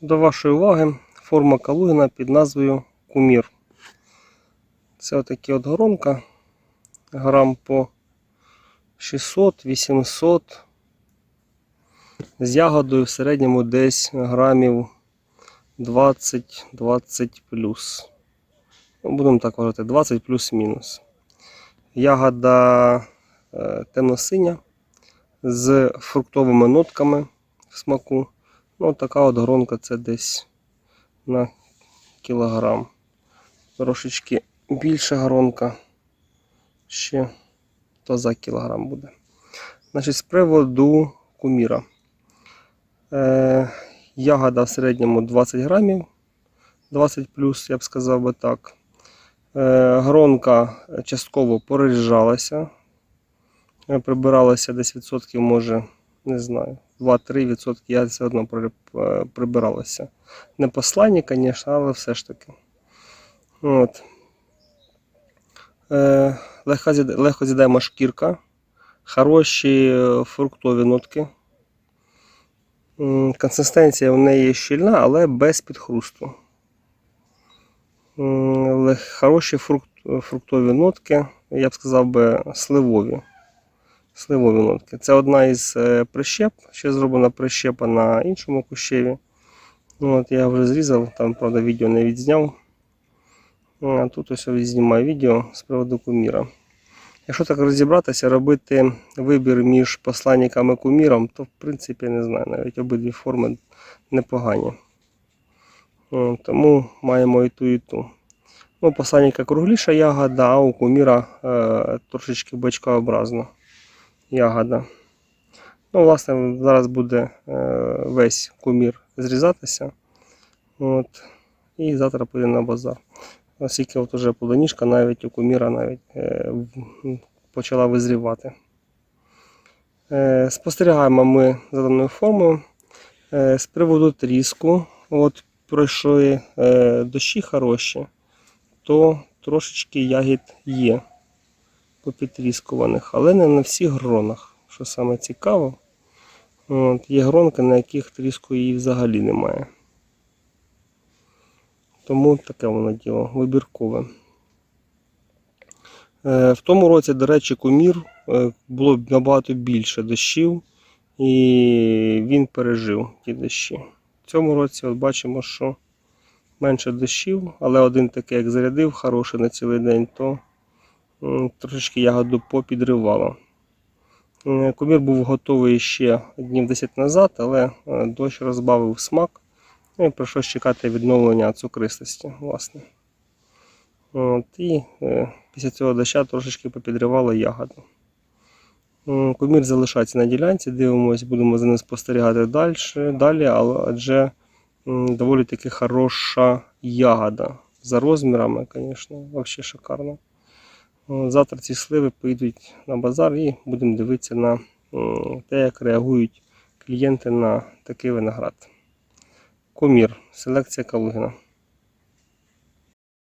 До вашої уваги форма Калугіна під назвою Кумір. Це отакі от горонка. Грам по 600-800. З ягодою в середньому десь грамів 20-20 плюс. Ну, Будемо так вважати, 20 плюс-мінус. Ягода е, темно-синя з фруктовими нотками в смаку. Ну, така от гронка це десь на кілограм. Трошечки більша гронка. Ще то за кілограм буде. Значить, з приводу куміра. Е, ягода в середньому 20 грамів. 20 плюс, я б сказав би так. Е, гронка частково поріжджалася. Е, Прибиралася десь відсотків, може, не знаю, 2-3 відсотки. Я все одно е, прибиралася. Не посланні, звісно, але все ж таки. От. Е, легко, з'їда- з'їдаємо шкірка. Хороші е, фруктові нотки. Консистенція в неї щільна, але без підхрусту. Хороші фрукт, фруктові нотки, я б сказав би, сливові. Сливові нотки. Це одна із е, прищеп. Ще зроблена прищепа на іншому кущеві. Ну, От я вже зрізав, там, правда, відео не відзняв. Ну, А тут ось я знімаю відео з приводу куміра. Якщо так розібратися, робити вибір між посланниками і куміром, то в принципі не знаю, навіть обидві форми непогані. Тому маємо і ту, і ту. Ну, посланника кругліша ягода, а у куміра е, трошечки бочкообразна ягода. Ну, власне, зараз буде е, весь кумір зрізатися. От. І завтра піде на базар. Оскільки от уже плодоніжка навіть у куміра навіть е, почала визрівати. Е, спостерігаємо ми за даною формою. Е, з приводу тріску, от пройшли е, дощі хороші, то трошечки ягід є попітріскуваних, але не на всіх гронах, що саме цікаво. От, є гронки, на яких тріску її взагалі немає. Тому таке воно діло вибіркове. Е, В тому році, до речі, кумір е, було набагато більше дощів, і він пережив ті дощі. В цьому році от бачимо, що менше дощів, але один такий, як зарядив, хороший на цілий день, то трошечки ягоду попідривало. Кумір був готовий ще днів 10 назад, але е, дощ розбавив смак. Ну і прийшлось чекати відновлення цукристості, власне. От, і е, після цього доща трошечки попідривало ягоду. Кумір залишається на ділянці, дивимось, будемо за ним спостерігати далі, далі адже доволі таки хороша ягода. За розмірами, звісно, взагалі шикарно. Завтра ці сливи поїдуть на базар і будемо дивитися на те, як реагують клієнти на такий виноград. Комір, Селекція Калугіна.